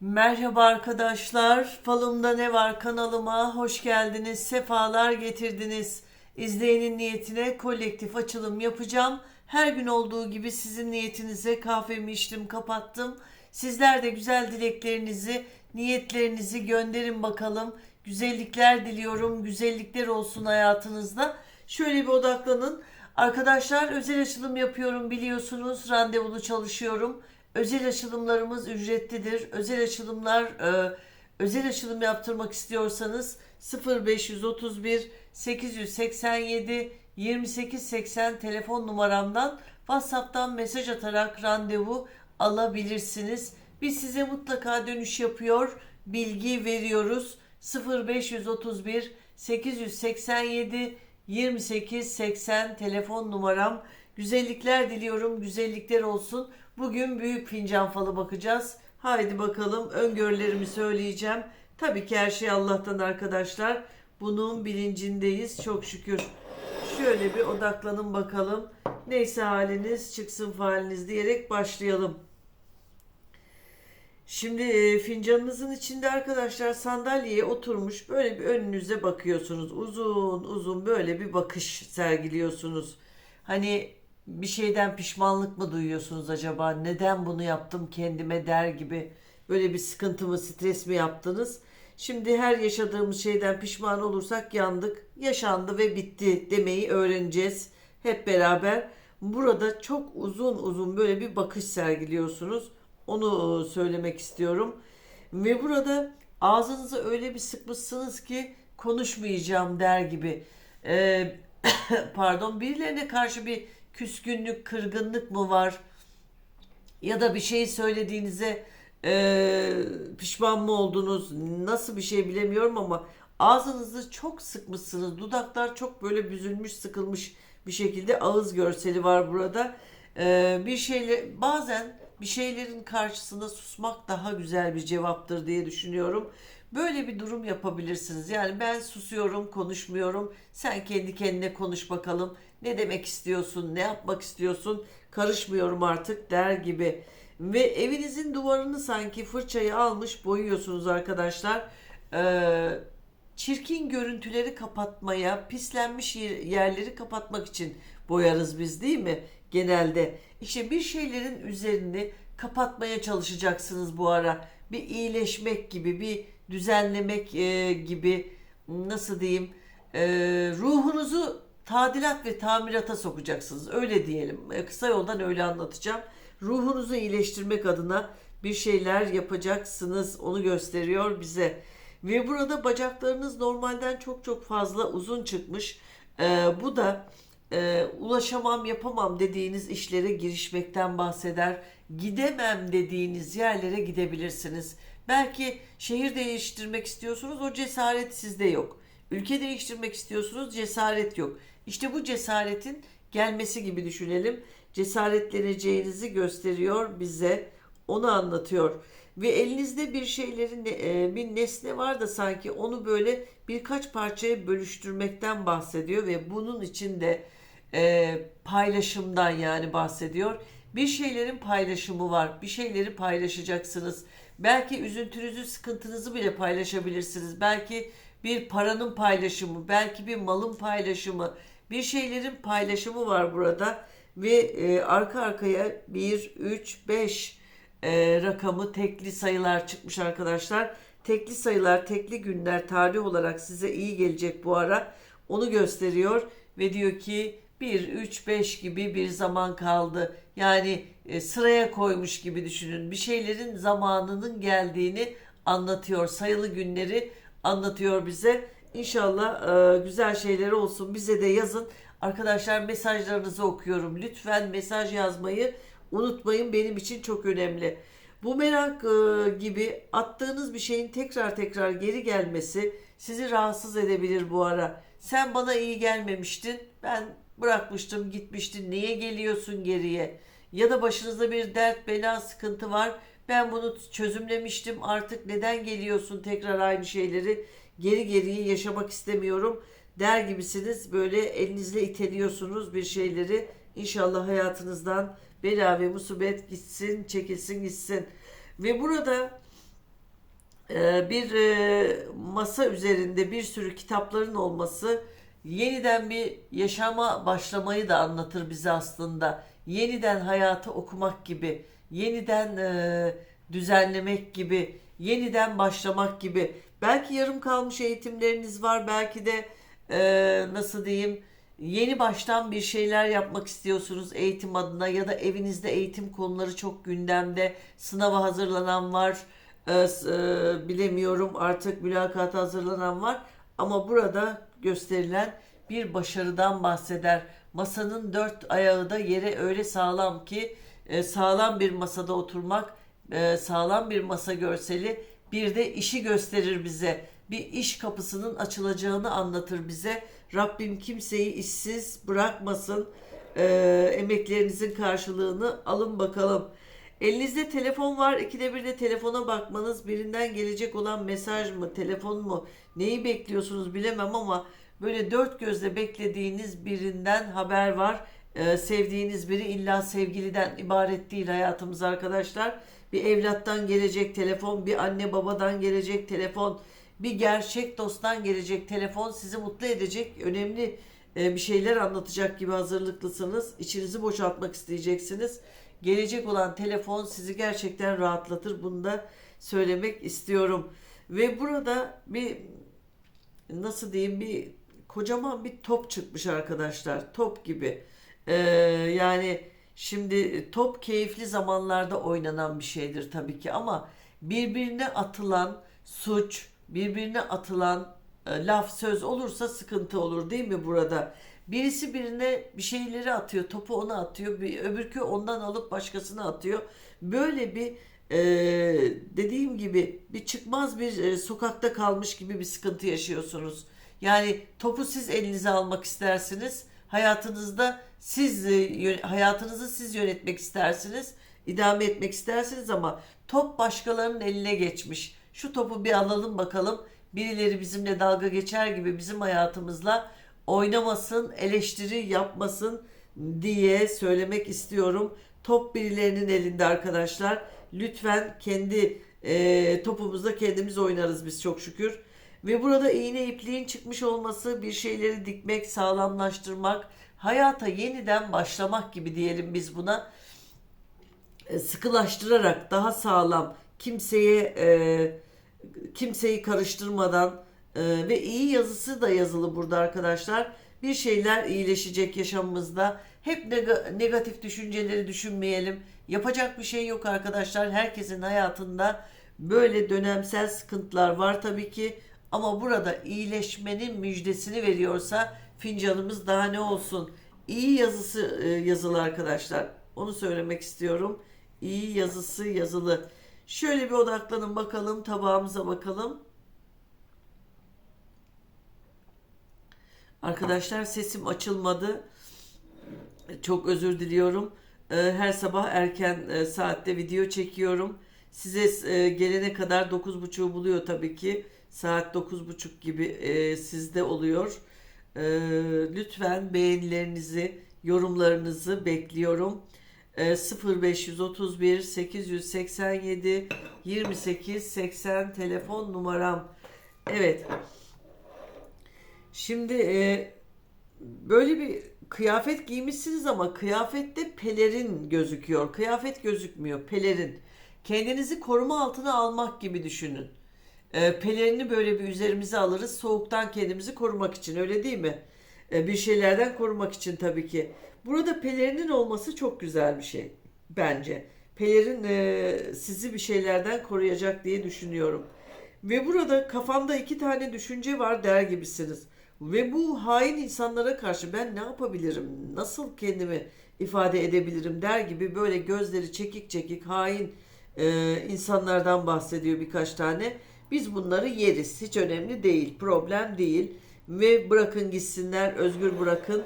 Merhaba arkadaşlar. Falımda ne var kanalıma hoş geldiniz. Sefalar getirdiniz. İzleyenin niyetine kolektif açılım yapacağım. Her gün olduğu gibi sizin niyetinize kahvemi içtim, kapattım. Sizler de güzel dileklerinizi, niyetlerinizi gönderin bakalım. Güzellikler diliyorum. Güzellikler olsun hayatınızda. Şöyle bir odaklanın. Arkadaşlar özel açılım yapıyorum biliyorsunuz. Randevulu çalışıyorum. Özel açılımlarımız ücretlidir. Özel açılımlar e, özel açılım yaptırmak istiyorsanız 0531 887 2880 telefon numaramdan WhatsApp'tan mesaj atarak randevu alabilirsiniz. Biz size mutlaka dönüş yapıyor, bilgi veriyoruz. 0531 887 2880 telefon numaram. Güzellikler diliyorum, güzellikler olsun. Bugün büyük fincan falı bakacağız. Haydi bakalım öngörülerimi söyleyeceğim. Tabii ki her şey Allah'tan arkadaşlar. Bunun bilincindeyiz çok şükür. Şöyle bir odaklanın bakalım. Neyse haliniz çıksın faliniz diyerek başlayalım. Şimdi e, fincanınızın içinde arkadaşlar sandalyeye oturmuş böyle bir önünüze bakıyorsunuz. Uzun uzun böyle bir bakış sergiliyorsunuz. Hani bir şeyden pişmanlık mı duyuyorsunuz acaba? Neden bunu yaptım kendime der gibi böyle bir sıkıntı mı, stres mi yaptınız? Şimdi her yaşadığımız şeyden pişman olursak yandık, yaşandı ve bitti demeyi öğreneceğiz hep beraber. Burada çok uzun uzun böyle bir bakış sergiliyorsunuz. Onu e, söylemek istiyorum. Ve burada ağzınızı öyle bir sıkmışsınız ki konuşmayacağım der gibi. Ee, pardon birilerine karşı bir küskünlük, kırgınlık mı var? Ya da bir şey söylediğinize e, pişman mı oldunuz? Nasıl bir şey bilemiyorum ama ağzınızı çok sıkmışsınız. Dudaklar çok böyle büzülmüş, sıkılmış bir şekilde ağız görseli var burada. E, bir şeyle bazen bir şeylerin karşısında susmak daha güzel bir cevaptır diye düşünüyorum. Böyle bir durum yapabilirsiniz. Yani ben susuyorum, konuşmuyorum. Sen kendi kendine konuş bakalım. Ne demek istiyorsun, ne yapmak istiyorsun? Karışmıyorum artık der gibi. Ve evinizin duvarını sanki fırçayı almış boyuyorsunuz arkadaşlar. Ee, çirkin görüntüleri kapatmaya, pislenmiş yer- yerleri kapatmak için boyarız biz değil mi? Genelde. İşte bir şeylerin üzerini kapatmaya çalışacaksınız bu ara. Bir iyileşmek gibi, bir düzenlemek e, gibi nasıl diyeyim e, ruhunuzu tadilat ve tamirata sokacaksınız. Öyle diyelim. E, kısa yoldan öyle anlatacağım. Ruhunuzu iyileştirmek adına bir şeyler yapacaksınız. Onu gösteriyor bize. Ve burada bacaklarınız normalden çok çok fazla uzun çıkmış. E, bu da e, ulaşamam yapamam dediğiniz işlere girişmekten bahseder. Gidemem dediğiniz yerlere gidebilirsiniz. Belki şehir değiştirmek istiyorsunuz o cesaret sizde yok. Ülke değiştirmek istiyorsunuz cesaret yok. İşte bu cesaretin gelmesi gibi düşünelim. Cesaretleneceğinizi gösteriyor bize. Onu anlatıyor. Ve elinizde bir şeylerin e, bir nesne var da sanki onu böyle birkaç parçaya bölüştürmekten bahsediyor ve bunun içinde e, paylaşımdan yani bahsediyor. Bir şeylerin paylaşımı var. Bir şeyleri paylaşacaksınız. Belki üzüntünüzü, sıkıntınızı bile paylaşabilirsiniz. Belki bir paranın paylaşımı, belki bir malın paylaşımı, bir şeylerin paylaşımı var burada. Ve e, arka arkaya 1, 3, 5 e, rakamı tekli sayılar çıkmış arkadaşlar. Tekli sayılar, tekli günler tarih olarak size iyi gelecek bu ara. Onu gösteriyor ve diyor ki 1, 3, 5 gibi bir zaman kaldı. Yani e, sıraya koymuş gibi düşünün. Bir şeylerin zamanının geldiğini anlatıyor. Sayılı günleri anlatıyor bize. İnşallah e, güzel şeyler olsun. Bize de yazın. Arkadaşlar mesajlarınızı okuyorum. Lütfen mesaj yazmayı unutmayın. Benim için çok önemli. Bu merak e, gibi attığınız bir şeyin tekrar tekrar geri gelmesi sizi rahatsız edebilir bu ara. Sen bana iyi gelmemiştin. Ben bırakmıştım, gitmiştin. Niye geliyorsun geriye? Ya da başınızda bir dert, bela, sıkıntı var. Ben bunu çözümlemiştim. Artık neden geliyorsun tekrar aynı şeyleri? Geri geriye yaşamak istemiyorum der gibisiniz. Böyle elinizle iteliyorsunuz bir şeyleri. İnşallah hayatınızdan bela ve musibet gitsin, çekilsin gitsin. Ve burada Ee, bir e, masa üzerinde bir sürü kitapların olması yeniden bir yaşama başlamayı da anlatır bize aslında. Yeniden hayatı okumak gibi, yeniden e, düzenlemek gibi, yeniden başlamak gibi. Belki yarım kalmış eğitimleriniz var, belki de e, nasıl diyeyim yeni baştan bir şeyler yapmak istiyorsunuz eğitim adına ya da evinizde eğitim konuları çok gündemde, sınava hazırlanan var e, e, bilemiyorum artık mülakata hazırlanan var ama burada gösterilen bir başarıdan bahseder. Masanın dört ayağı da yere öyle sağlam ki e, sağlam bir masada oturmak, e, sağlam bir masa görseli bir de işi gösterir bize. Bir iş kapısının açılacağını anlatır bize. Rabbim kimseyi işsiz bırakmasın. E, emeklerinizin karşılığını alın bakalım. Elinizde telefon var. İkide bir de telefona bakmanız, birinden gelecek olan mesaj mı, telefon mu, neyi bekliyorsunuz bilemem ama böyle dört gözle beklediğiniz birinden haber var. Ee, sevdiğiniz biri illa sevgiliden ibaret değil hayatımız arkadaşlar. Bir evlattan gelecek telefon, bir anne babadan gelecek telefon, bir gerçek dosttan gelecek telefon sizi mutlu edecek, önemli e, bir şeyler anlatacak gibi hazırlıklısınız. İçinizi boşaltmak isteyeceksiniz. Gelecek olan telefon sizi gerçekten rahatlatır. Bunu da söylemek istiyorum. Ve burada bir nasıl diyeyim bir kocaman bir top çıkmış arkadaşlar. Top gibi. Ee, yani şimdi top keyifli zamanlarda oynanan bir şeydir tabii ki ama birbirine atılan suç, birbirine atılan e, laf söz olursa sıkıntı olur değil mi burada? Birisi birine bir şeyleri atıyor, topu ona atıyor, bir öbürkü ondan alıp başkasına atıyor. Böyle bir e, dediğim gibi bir çıkmaz bir e, sokakta kalmış gibi bir sıkıntı yaşıyorsunuz. Yani topu siz elinize almak istersiniz. Hayatınızda siz e, hayatınızı siz yönetmek istersiniz, idame etmek istersiniz ama top başkalarının eline geçmiş. Şu topu bir alalım bakalım. Birileri bizimle dalga geçer gibi bizim hayatımızla oynamasın, eleştiri yapmasın diye söylemek istiyorum. Top birilerinin elinde arkadaşlar. Lütfen kendi e, topumuzda kendimiz oynarız biz çok şükür. Ve burada iğne ipliğin çıkmış olması, bir şeyleri dikmek, sağlamlaştırmak, hayata yeniden başlamak gibi diyelim biz buna. E, sıkılaştırarak daha sağlam, kimseye e, kimseyi karıştırmadan e, ve iyi yazısı da yazılı burada arkadaşlar. Bir şeyler iyileşecek yaşamımızda. Hep nega- negatif düşünceleri düşünmeyelim. Yapacak bir şey yok arkadaşlar. Herkesin hayatında böyle dönemsel sıkıntılar var tabii ki. Ama burada iyileşmenin müjdesini veriyorsa fincanımız daha ne olsun. İyi yazısı e, yazılı arkadaşlar. Onu söylemek istiyorum. İyi yazısı yazılı. Şöyle bir odaklanın bakalım tabağımıza bakalım. Arkadaşlar sesim açılmadı. Çok özür diliyorum. Ee, Her sabah erken e, saatte video çekiyorum. Size e, gelene kadar 9.30'u buluyor tabii ki. Saat 9.30 gibi e, sizde oluyor. Ee, Lütfen beğenilerinizi, yorumlarınızı bekliyorum. Ee, 0531 887 28 80 telefon numaram. Evet. Şimdi böyle bir kıyafet giymişsiniz ama kıyafette pelerin gözüküyor. Kıyafet gözükmüyor, pelerin. Kendinizi koruma altına almak gibi düşünün. E, pelerini böyle bir üzerimize alırız soğuktan kendimizi korumak için öyle değil mi? E, bir şeylerden korumak için tabii ki. Burada pelerinin olması çok güzel bir şey bence. Pelerin e, sizi bir şeylerden koruyacak diye düşünüyorum. Ve burada kafamda iki tane düşünce var der gibisiniz. Ve bu hain insanlara karşı ben ne yapabilirim, nasıl kendimi ifade edebilirim der gibi böyle gözleri çekik çekik hain e, insanlardan bahsediyor birkaç tane. Biz bunları yeriz, hiç önemli değil, problem değil. Ve bırakın gitsinler, özgür bırakın.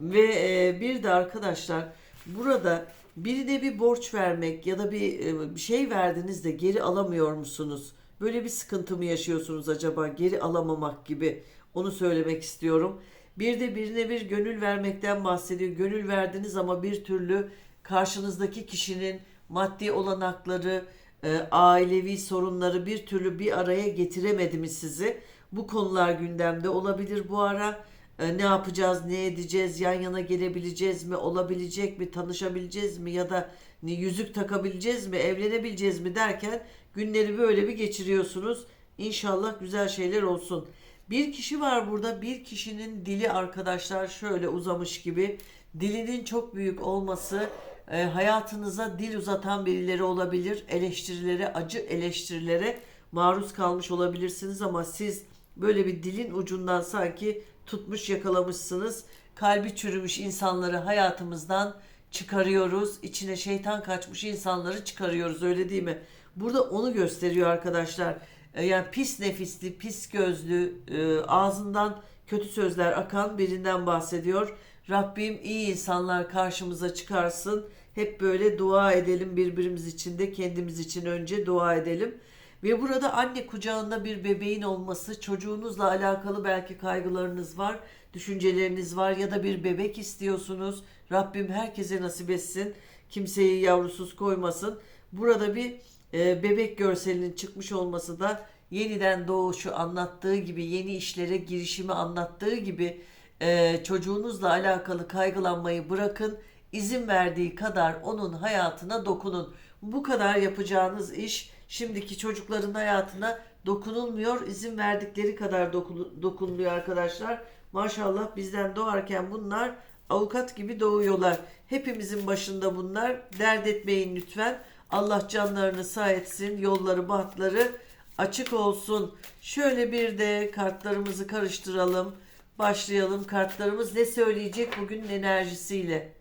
Ve e, bir de arkadaşlar burada birine bir borç vermek ya da bir, e, bir şey verdiniz de geri alamıyor musunuz? Böyle bir sıkıntı mı yaşıyorsunuz acaba? Geri alamamak gibi. Onu söylemek istiyorum. Bir de birine bir gönül vermekten bahsediyor. Gönül verdiniz ama bir türlü karşınızdaki kişinin maddi olanakları, e, ailevi sorunları bir türlü bir araya getiremedi mi sizi? Bu konular gündemde olabilir bu ara. E, ne yapacağız, ne edeceğiz, yan yana gelebileceğiz mi, olabilecek mi, tanışabileceğiz mi ya da yüzük takabileceğiz mi, evlenebileceğiz mi derken günleri böyle bir geçiriyorsunuz. İnşallah güzel şeyler olsun. Bir kişi var burada. Bir kişinin dili arkadaşlar şöyle uzamış gibi. Dilinin çok büyük olması e, hayatınıza dil uzatan birileri olabilir. Eleştirilere, acı eleştirilere maruz kalmış olabilirsiniz ama siz böyle bir dilin ucundan sanki tutmuş yakalamışsınız. Kalbi çürümüş insanları hayatımızdan çıkarıyoruz. İçine şeytan kaçmış insanları çıkarıyoruz öyle değil mi? Burada onu gösteriyor arkadaşlar. E, Yani pis nefisli, pis gözlü, e, ağzından kötü sözler akan birinden bahsediyor. Rabbim iyi insanlar karşımıza çıkarsın. Hep böyle dua edelim birbirimiz için de kendimiz için önce dua edelim. Ve burada anne kucağında bir bebeğin olması, çocuğunuzla alakalı belki kaygılarınız var, düşünceleriniz var ya da bir bebek istiyorsunuz. Rabbim herkese nasip etsin. Kimseyi yavrusuz koymasın. Burada bir e, bebek görselinin çıkmış olması da yeniden doğuşu anlattığı gibi, yeni işlere girişimi anlattığı gibi e, çocuğunuzla alakalı kaygılanmayı bırakın. İzin verdiği kadar onun hayatına dokunun. Bu kadar yapacağınız iş şimdiki çocukların hayatına dokunulmuyor. İzin verdikleri kadar dokun- dokunuluyor arkadaşlar. Maşallah bizden doğarken bunlar avukat gibi doğuyorlar. Hepimizin başında bunlar. Dert etmeyin lütfen. Allah canlarını sağ etsin. Yolları, bahtları açık olsun. Şöyle bir de kartlarımızı karıştıralım. Başlayalım. Kartlarımız ne söyleyecek bugünün enerjisiyle?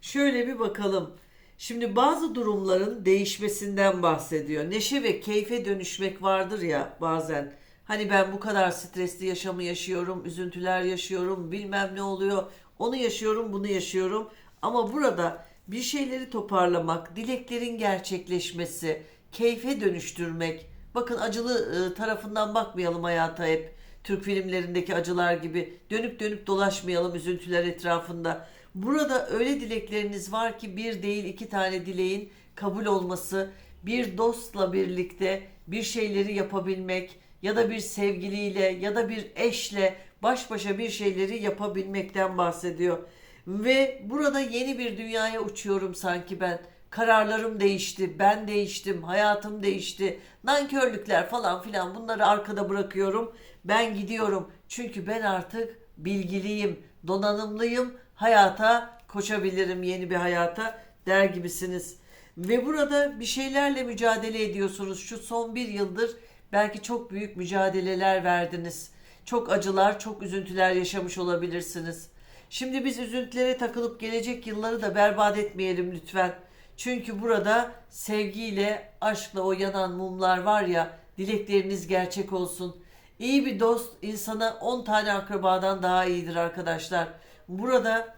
Şöyle bir bakalım. Şimdi bazı durumların değişmesinden bahsediyor. Neşe ve keyfe dönüşmek vardır ya bazen. Hani ben bu kadar stresli yaşamı yaşıyorum, üzüntüler yaşıyorum, bilmem ne oluyor. Onu yaşıyorum, bunu yaşıyorum. Ama burada bir şeyleri toparlamak, dileklerin gerçekleşmesi, keyfe dönüştürmek. Bakın acılı e, tarafından bakmayalım hayata hep. Türk filmlerindeki acılar gibi dönüp dönüp dolaşmayalım üzüntüler etrafında. Burada öyle dilekleriniz var ki bir değil iki tane dileğin kabul olması, bir dostla birlikte bir şeyleri yapabilmek ya da bir sevgiliyle ya da bir eşle baş başa bir şeyleri yapabilmekten bahsediyor. Ve burada yeni bir dünyaya uçuyorum sanki ben. Kararlarım değişti, ben değiştim, hayatım değişti. Nankörlükler falan filan bunları arkada bırakıyorum. Ben gidiyorum. Çünkü ben artık bilgiliyim, donanımlıyım. Hayata koşabilirim yeni bir hayata der gibisiniz. Ve burada bir şeylerle mücadele ediyorsunuz. Şu son bir yıldır belki çok büyük mücadeleler verdiniz. Çok acılar, çok üzüntüler yaşamış olabilirsiniz. Şimdi biz üzüntülere takılıp gelecek yılları da berbat etmeyelim lütfen. Çünkü burada sevgiyle, aşkla o yanan mumlar var ya, dilekleriniz gerçek olsun. İyi bir dost insana 10 tane akrabadan daha iyidir arkadaşlar. Burada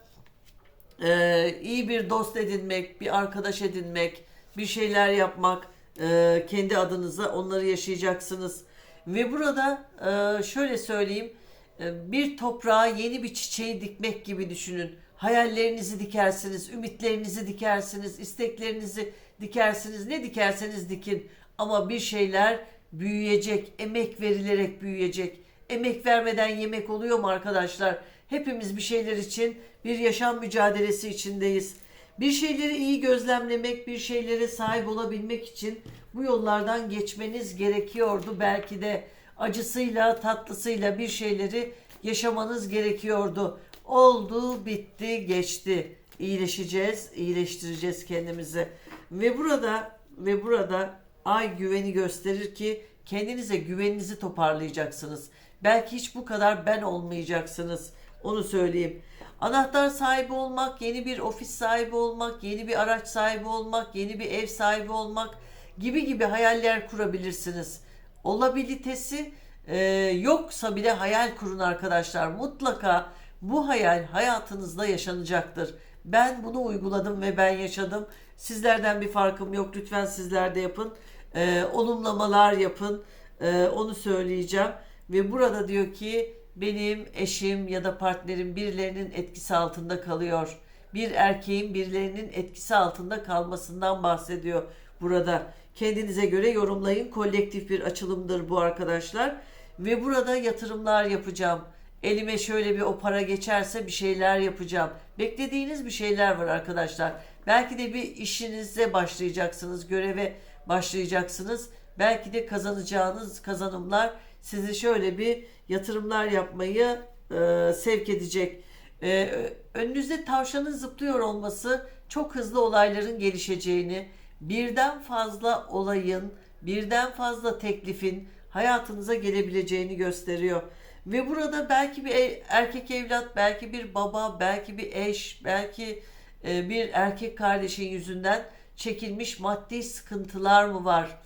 e, iyi bir dost edinmek, bir arkadaş edinmek, bir şeyler yapmak e, kendi adınıza onları yaşayacaksınız. Ve burada e, şöyle söyleyeyim, e, bir toprağa yeni bir çiçeği dikmek gibi düşünün. Hayallerinizi dikersiniz, ümitlerinizi dikersiniz, isteklerinizi dikersiniz. Ne dikerseniz dikin ama bir şeyler büyüyecek, emek verilerek büyüyecek. Emek vermeden yemek oluyor mu arkadaşlar? Hepimiz bir şeyler için bir yaşam mücadelesi içindeyiz. Bir şeyleri iyi gözlemlemek, bir şeylere sahip olabilmek için bu yollardan geçmeniz gerekiyordu. Belki de acısıyla, tatlısıyla bir şeyleri yaşamanız gerekiyordu. Oldu, bitti, geçti. İyileşeceğiz, iyileştireceğiz kendimizi. Ve burada ve burada ay güveni gösterir ki kendinize güveninizi toparlayacaksınız. Belki hiç bu kadar ben olmayacaksınız. Onu söyleyeyim. Anahtar sahibi olmak, yeni bir ofis sahibi olmak, yeni bir araç sahibi olmak, yeni bir ev sahibi olmak gibi gibi hayaller kurabilirsiniz. Olabilitesi e, yoksa bile hayal kurun arkadaşlar. Mutlaka bu hayal hayatınızda yaşanacaktır. Ben bunu uyguladım ve ben yaşadım. Sizlerden bir farkım yok. Lütfen sizler de yapın. E, olumlamalar yapın. E, onu söyleyeceğim. Ve burada diyor ki benim eşim ya da partnerim birilerinin etkisi altında kalıyor. bir erkeğin birilerinin etkisi altında kalmasından bahsediyor burada. Kendinize göre yorumlayın. Kolektif bir açılımdır bu arkadaşlar. Ve burada yatırımlar yapacağım. Elime şöyle bir o para geçerse bir şeyler yapacağım. Beklediğiniz bir şeyler var arkadaşlar. Belki de bir işinize başlayacaksınız, göreve başlayacaksınız. Belki de kazanacağınız kazanımlar sizi şöyle bir yatırımlar yapmayı e, sevk edecek. E, önünüzde tavşanın zıplıyor olması çok hızlı olayların gelişeceğini, birden fazla olayın, birden fazla teklifin hayatınıza gelebileceğini gösteriyor. Ve burada belki bir e- erkek evlat, belki bir baba, belki bir eş, belki e, bir erkek kardeşin yüzünden çekilmiş maddi sıkıntılar mı var?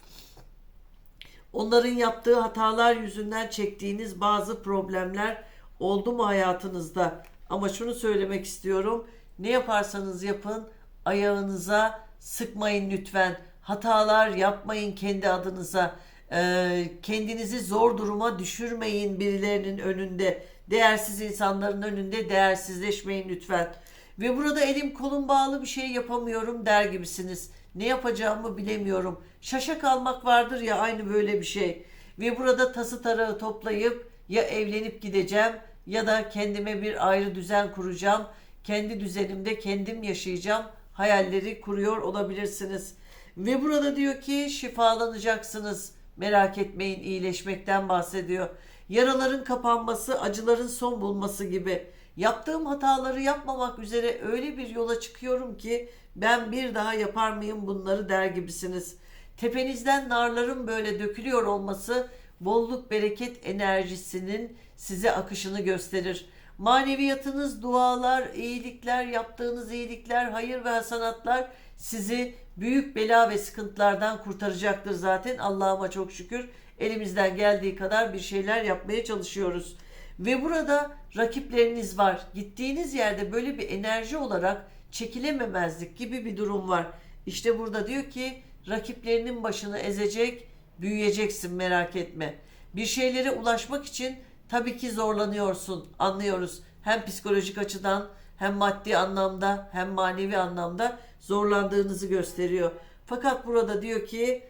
Onların yaptığı hatalar yüzünden çektiğiniz bazı problemler oldu mu hayatınızda? Ama şunu söylemek istiyorum. Ne yaparsanız yapın ayağınıza sıkmayın lütfen. Hatalar yapmayın kendi adınıza. Ee, kendinizi zor duruma düşürmeyin birilerinin önünde. Değersiz insanların önünde değersizleşmeyin lütfen. Ve burada elim kolum bağlı bir şey yapamıyorum der gibisiniz. Ne yapacağımı bilemiyorum. Şaşa kalmak vardır ya aynı böyle bir şey. Ve burada tası tarağı toplayıp ya evlenip gideceğim ya da kendime bir ayrı düzen kuracağım. Kendi düzenimde kendim yaşayacağım. Hayalleri kuruyor olabilirsiniz. Ve burada diyor ki şifalanacaksınız. Merak etmeyin iyileşmekten bahsediyor. Yaraların kapanması, acıların son bulması gibi. Yaptığım hataları yapmamak üzere öyle bir yola çıkıyorum ki ben bir daha yapar mıyım bunları der gibisiniz. Tepenizden narların böyle dökülüyor olması bolluk bereket enerjisinin size akışını gösterir. Maneviyatınız, dualar, iyilikler, yaptığınız iyilikler, hayır ve hasanatlar sizi büyük bela ve sıkıntılardan kurtaracaktır zaten. Allah'ıma çok şükür elimizden geldiği kadar bir şeyler yapmaya çalışıyoruz. Ve burada rakipleriniz var. Gittiğiniz yerde böyle bir enerji olarak çekilememezlik gibi bir durum var. İşte burada diyor ki rakiplerinin başını ezecek, büyüyeceksin merak etme. Bir şeylere ulaşmak için tabii ki zorlanıyorsun, anlıyoruz. Hem psikolojik açıdan hem maddi anlamda hem manevi anlamda zorlandığınızı gösteriyor. Fakat burada diyor ki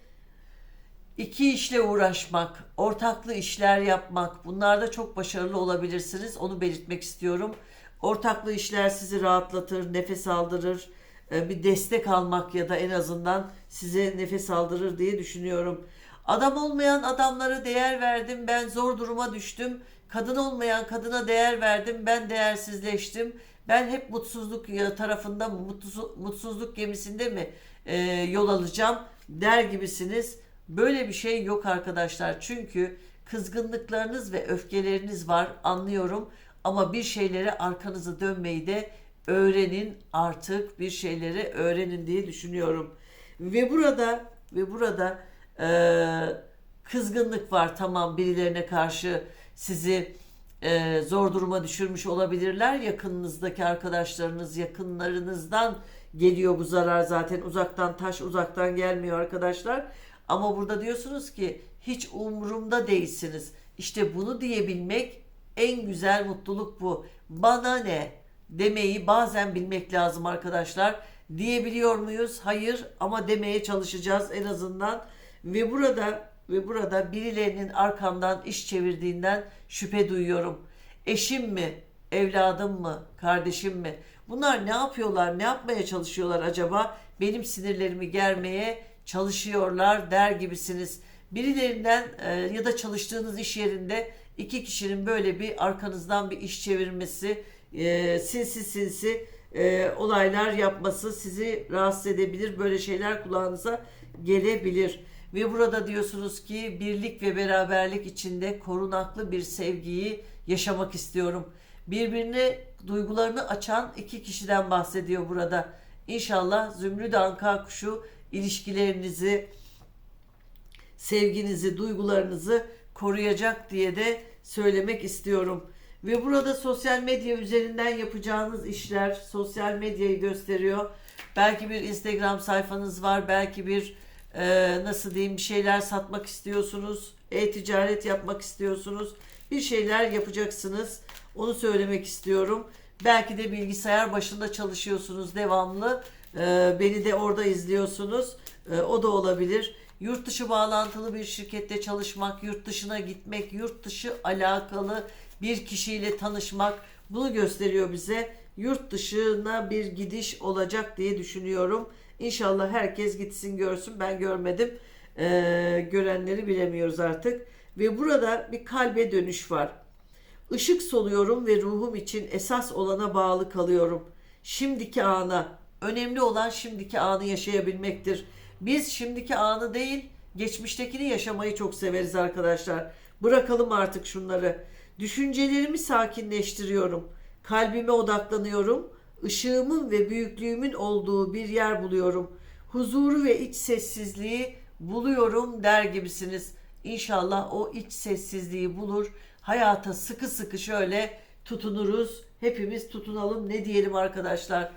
iki işle uğraşmak, ortaklı işler yapmak bunlarda çok başarılı olabilirsiniz. Onu belirtmek istiyorum. Ortaklı işler sizi rahatlatır, nefes aldırır. e, Bir destek almak ya da en azından size nefes aldırır diye düşünüyorum. Adam olmayan adamlara değer verdim, ben zor duruma düştüm. Kadın olmayan kadına değer verdim, ben değersizleştim. Ben hep mutsuzluk tarafında mutsuzluk gemisinde mi e, yol alacağım der gibisiniz. Böyle bir şey yok arkadaşlar. Çünkü kızgınlıklarınız ve öfkeleriniz var anlıyorum. Ama bir şeylere arkanızı dönmeyi de öğrenin artık bir şeyleri öğrenin diye düşünüyorum. Ve burada ve burada eee, kızgınlık var tamam birilerine karşı sizi eee, zor duruma düşürmüş olabilirler. Yakınınızdaki arkadaşlarınız yakınlarınızdan geliyor bu zarar zaten uzaktan taş uzaktan gelmiyor arkadaşlar. Ama burada diyorsunuz ki hiç umurumda değilsiniz. İşte bunu diyebilmek en güzel mutluluk bu. Bana ne demeyi bazen bilmek lazım arkadaşlar. Diyebiliyor muyuz? Hayır ama demeye çalışacağız en azından. Ve burada ve burada birilerinin arkamdan iş çevirdiğinden şüphe duyuyorum. Eşim mi, evladım mı, kardeşim mi? Bunlar ne yapıyorlar, ne yapmaya çalışıyorlar acaba? Benim sinirlerimi germeye çalışıyorlar der gibisiniz. Birilerinden e, ya da çalıştığınız iş yerinde iki kişinin böyle bir arkanızdan bir iş çevirmesi, e, sinsi sinsi e, olaylar yapması sizi rahatsız edebilir. Böyle şeyler kulağınıza gelebilir. Ve burada diyorsunuz ki birlik ve beraberlik içinde korunaklı bir sevgiyi yaşamak istiyorum. Birbirine duygularını açan iki kişiden bahsediyor burada. İnşallah Zümrüt Anka kuşu ilişkilerinizi, sevginizi, duygularınızı koruyacak diye de söylemek istiyorum. Ve burada sosyal medya üzerinden yapacağınız işler sosyal medyayı gösteriyor. Belki bir Instagram sayfanız var, belki bir e, nasıl diyeyim bir şeyler satmak istiyorsunuz, e-ticaret yapmak istiyorsunuz, bir şeyler yapacaksınız. Onu söylemek istiyorum. Belki de bilgisayar başında çalışıyorsunuz devamlı. Ee, beni de orada izliyorsunuz. Ee, o da olabilir. Yurt dışı bağlantılı bir şirkette çalışmak, yurt dışına gitmek, yurt dışı alakalı bir kişiyle tanışmak bunu gösteriyor bize. Yurt dışına bir gidiş olacak diye düşünüyorum. İnşallah herkes gitsin görsün. Ben görmedim. Ee, görenleri bilemiyoruz artık. Ve burada bir kalbe dönüş var. Işık soluyorum ve ruhum için esas olana bağlı kalıyorum. Şimdiki ana, önemli olan şimdiki anı yaşayabilmektir. Biz şimdiki anı değil, geçmiştekini yaşamayı çok severiz arkadaşlar. Bırakalım artık şunları. Düşüncelerimi sakinleştiriyorum. Kalbime odaklanıyorum. Işığımın ve büyüklüğümün olduğu bir yer buluyorum. Huzuru ve iç sessizliği buluyorum der gibisiniz. İnşallah o iç sessizliği bulur. Hayata sıkı sıkı şöyle tutunuruz. Hepimiz tutunalım ne diyelim arkadaşlar.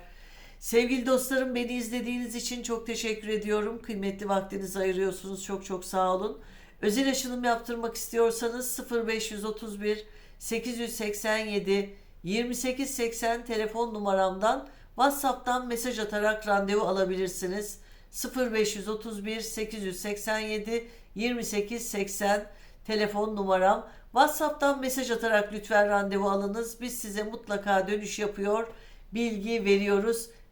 Sevgili dostlarım beni izlediğiniz için çok teşekkür ediyorum. Kıymetli vaktinizi ayırıyorsunuz. Çok çok sağ olun. Özel aşılım yaptırmak istiyorsanız 0531 887 2880 telefon numaramdan WhatsApp'tan mesaj atarak randevu alabilirsiniz. 0531 887 2880 telefon numaram. WhatsApp'tan mesaj atarak lütfen randevu alınız. Biz size mutlaka dönüş yapıyor, bilgi veriyoruz.